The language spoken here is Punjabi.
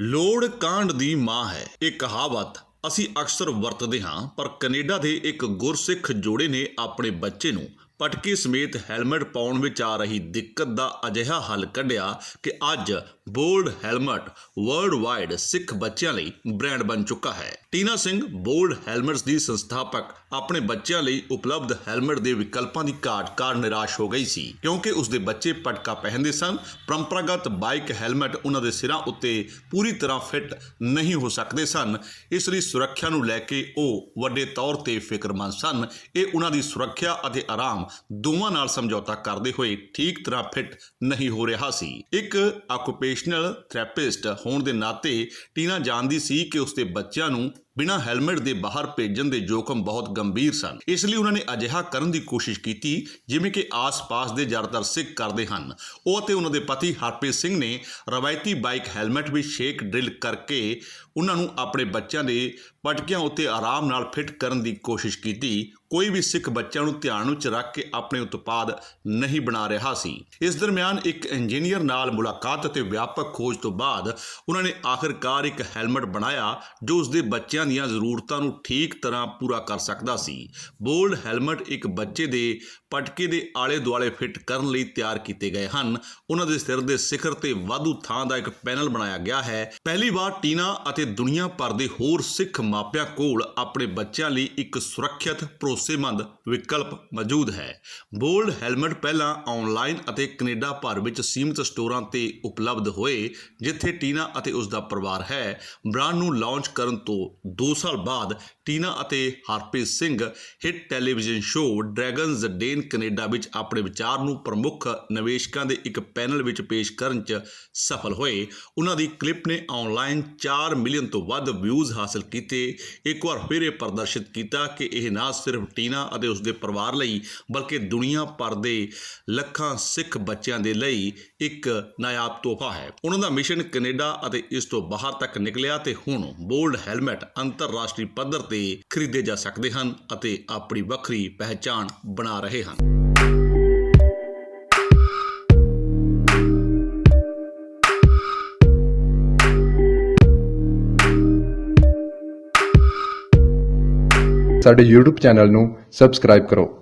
ਲੋੜ ਕਾਂਡ ਦੀ ਮਾਂ ਹੈ। ਇਹ ਕਹਾਵਤ ਅਸੀਂ ਅਕਸਰ ਵਰਤਦੇ ਹਾਂ, ਪਰ ਕੈਨੇਡਾ ਦੇ ਇੱਕ ਗੁਰਸਿੱਖ ਜੋੜੇ ਨੇ ਆਪਣੇ ਬੱਚੇ ਨੂੰ ਪਟਕੇ ਸਮੇਤ ਹੈਲਮਟ ਪਾਉਣ ਵਿੱਚ ਆ ਰਹੀ ਦਿੱਕਤ ਦਾ ਅਜਿਹਾ ਹੱਲ ਕੱਢਿਆ ਕਿ ਅੱਜ Bold Helmet world wide Sikh ਬੱਚਿਆਂ ਲਈ ਬ੍ਰਾਂਡ ਬਣ ਚੁੱਕਾ ਹੈ। ਟੀਨਾ ਸਿੰਘ ਬੋਲਡ ਹੈਲਮਟਸ ਦੀ ਸੰਸਥਾਪਕ ਆਪਣੇ ਬੱਚਿਆਂ ਲਈ ਉਪਲਬਧ ਹੈਲਮਟ ਦੇ ਵਿਕਲਪਾਂ ਦੀ ਘਾਟ ਕਾਰਨ ਨਿਰਾਸ਼ ਹੋ ਗਈ ਸੀ, ਕਿਉਂਕਿ ਉਸ ਦੇ ਬੱਚੇ ਪਟਕਾ ਪਹਿਨਦੇ ਸਨ, ਪਰੰਪਰਾਗਤ ਬਾਈਕ ਹੈਲਮਟ ਉਹਨਾਂ ਦੇ ਸਿਰਾਂ ਉੱਤੇ ਪੂਰੀ ਤਰ੍ਹਾਂ ਫਿੱਟ ਨਹੀਂ ਹੋ ਸਕਦੇ ਸਨ। ਇਸ ਲਈ ਸੁਰੱਖਿਆ ਨੂੰ ਲੈ ਕੇ ਉਹ ਵੱਡੇ ਤੌਰ ਤੇ ਫਿਕਰਮੰਦ ਸਨ। ਇਹ ਉਹਨਾਂ ਦੀ ਸੁਰੱਖਿਆ ਅਤੇ ਆਰਾਮ ਦੋਵਾਂ ਨਾਲ ਸਮਝੌਤਾ ਕਰਦੇ ਹੋਏ ਠੀਕ ਤਰ੍ਹਾਂ ਫਿੱਟ ਨਹੀਂ ਹੋ ਰਿਹਾ ਸੀ। ਇੱਕ ਆਕੂਪੇਸ਼ਨਲ ਥੈਰੇਪਿਸਟ ਹੋਣ ਦੇ ਨਾਤੇ ਟੀਨਾ ਜਾਣਦੀ ਸੀ ਕਿ ਉਸਦੇ ਬੱਚਿਆਂ ਨੂੰ ਬਿਨਾਂ ਹੈਲਮਟ ਦੇ ਬਾਹਰ ਭੇਜਣ ਦੇ ਜੋਖਮ ਬਹੁਤ ਗੰਭੀਰ ਸਨ। ਇਸ ਲਈ ਉਹਨਾਂ ਨੇ ਅਜਿਹਾ ਕਰਨ ਦੀ ਕੋਸ਼ਿਸ਼ ਕੀਤੀ, ਜਿਵੇਂ ਕਿ ਆਸ-ਪਾਸ ਦੇ ਜ਼ਿਆਦਾਤਰ ਸਿੱਖ ਕਰਦੇ ਹਨ। ਉਹ ਅਤੇ ਉਹਨਾਂ ਦੇ ਪਤੀ ਹਰਪ੍ਰੀਤ ਸਿੰਘ ਨੇ ਰਵਾਇਤੀ ਬਾਈਕ ਹੈਲਮਟ ਵਿੱਚ ਸ਼ੇਕ ਡਰਿਲ ਕਰਕੇ ਉਹਨਾਂ ਨੂੰ ਆਪਣੇ ਬੱਚਿਆਂ ਦੇ ਪਟਕਿਆਂ ਉੱਤੇ ਆਰਾਮ ਨਾਲ ਫਿੱਟ ਕਰਨ ਦੀ ਕੋਸ਼ਿਸ਼ ਕੀਤੀ। ਕੋਈ ਵੀ ਸਿੱਖ ਬੱਚਿਆਂ ਨੂੰ ਧਿਆਨ ਵਿੱਚ ਰੱਖ ਕੇ ਆਪਣੇ ਉਤਪਾਦ ਨਹੀਂ ਬਣਾ ਰਿਹਾ ਸੀ। ਇਸ ਦਰਮਿਆਨ ਇੱਕ ਇੰਜੀਨੀਅਰ ਨਾਲ ਮੁਲਾਕਾਤ ਅਤੇ ਵਿਆਪਕ ਖੋਜ ਤੋਂ ਬਾਅਦ ਉਹਨਾਂ ਨੇ ਆਖਰਕਾਰ ਇੱਕ ਹੈਲਮਟ ਬਣਾਇਆ, ਜੋ ਉਸਦੇ ਦੇ ਬੱਚਿਆਂ ਦੀਆਂ ਜ਼ਰੂਰਤਾਂ ਨੂੰ ਠੀਕ ਤਰ੍ਹਾਂ ਪੂਰਾ ਕਰ ਸਕਦਾ ਸੀ। ਬੋਲਡ ਹੈਲਮਟ ਇੱਕ ਬੱਚੇ ਦੇ ਪਟਕੇ ਦੇ ਆਲੇ ਦੁਆਲੇ ਫਿੱਟ ਕਰਨ ਲਈ ਤਿਆਰ ਕੀਤੇ ਗਏ ਹਨ। ਉਹਨਾਂ ਦੇ ਸਿਰ ਦੇ ਸਿਖਰ ਤੇ ਵਾਧੂ ਥਾਂ ਦਾ ਇੱਕ ਪੈਨਲ ਬਣਾਇਆ ਗਿਆ ਹੈ। ਪਹਿਲੀ ਵਾਰ ਟੀਨਾ ਅਤੇ ਦੁਨੀਆ ਭਰ ਦੇ ਹੋਰ ਸਿੱਖ ਮਾਪਿਆਂ ਕੋਲ ਆਪਣੇ ਬੱਚਿਆਂ ਲਈ ਇੱਕ ਸੁਰੱਖਿਅਤ, ਭਰੋਸੇਮੰਦ ਵਿਕਲਪ ਮੌਜੂਦ ਹੈ। ਬੋਲਡ ਹੈਲਮਟ ਪਹਿਲਾਂ ਆਨਲਾਈਨ ਅਤੇ ਕੈਨੇਡਾ ਭਰ ਵਿੱਚ ਸੀਮਿਤ ਸਟੋਰਾਂ ਤੇ ਉਪਲਬਧ ਹੋਏ, ਜਿੱਥੇ ਟੀਨਾ ਅਤੇ ਉਸ ਦਾ ਪਰਿਵਾਰ ਹੈ। ਬ੍ਰਾਂਡ ਨੂੰ ਲਾਂਚ ਕਰਨ ਤੋਂ 2 ਸਾਲ ਬਾਅਦ ਟੀਨਾ ਅਤੇ Harpreet Singh hit television show Dragons' Den Canada ਵਿੱਚ ਆਪਣੇ ਵਿਚਾਰ ਨੂੰ ਪ੍ਰਮੁੱਖ ਨਿਵੇਸ਼ਕਾਂ ਦੇ ਇੱਕ ਪੈਨਲ ਵਿੱਚ ਪੇਸ਼ ਕਰਨ 'ਚ ਸਫਲ ਹੋਏ। ਉਹਨਾਂ ਦੀ ਕਲਿੱਪ ਨੇ ਆਨਲਾਈਨ 4 ਮਿਲੀਅਨ ਤੋਂ ਵੱਧ ਵਿਊਜ਼ ਹਾਸਲ ਕੀਤੇ। ਇੱਕ ਵਾਰ ਫਿਰ ਇਹ ਪ੍ਰਦਰਸ਼ਿਤ ਕੀਤਾ ਕਿ ਇਹ ਨਾ ਸਿਰਫ ਟੀਨਾ ਅਤੇ ਉਸ ਦੇ ਪਰਿਵਾਰ ਲਈ, ਬਲਕਿ ਦੁਨੀਆ ਭਰ ਦੇ ਲੱਖਾਂ ਸਿੱਖ ਬੱਚਿਆਂ ਦੇ ਲਈ ਇੱਕ ਨਾਯਾਬ ਤੋਹਫਾ ਹੈ। ਉਹਨਾਂ ਦਾ ਮਿਸ਼ਨ ਕੈਨੇਡਾ ਅਤੇ ਇਸ ਤੋਂ ਬਾਹਰ ਤੱਕ ਨਿਕਲਿਆ ਤੇ ਹੁਣ ਬੋਲਡ ਹੈਲਮਟ ਅੰਤਰਰਾਸ਼ਟਰੀ ਪੱਧਰ ਤੇ ਖਰੀਦੇ ਜਾ ਸਕਦੇ ਹਨ ਅਤੇ ਆਪਣੀ ਵੱਖਰੀ ਪਹਿਚਾਣ ਬਣਾ ਰਹੇ ਹਨ। ਸਾਡੇ YouTube ਚੈਨਲ ਨੂੰ ਸਬਸਕ੍ਰਾਈਬ ਕਰੋ।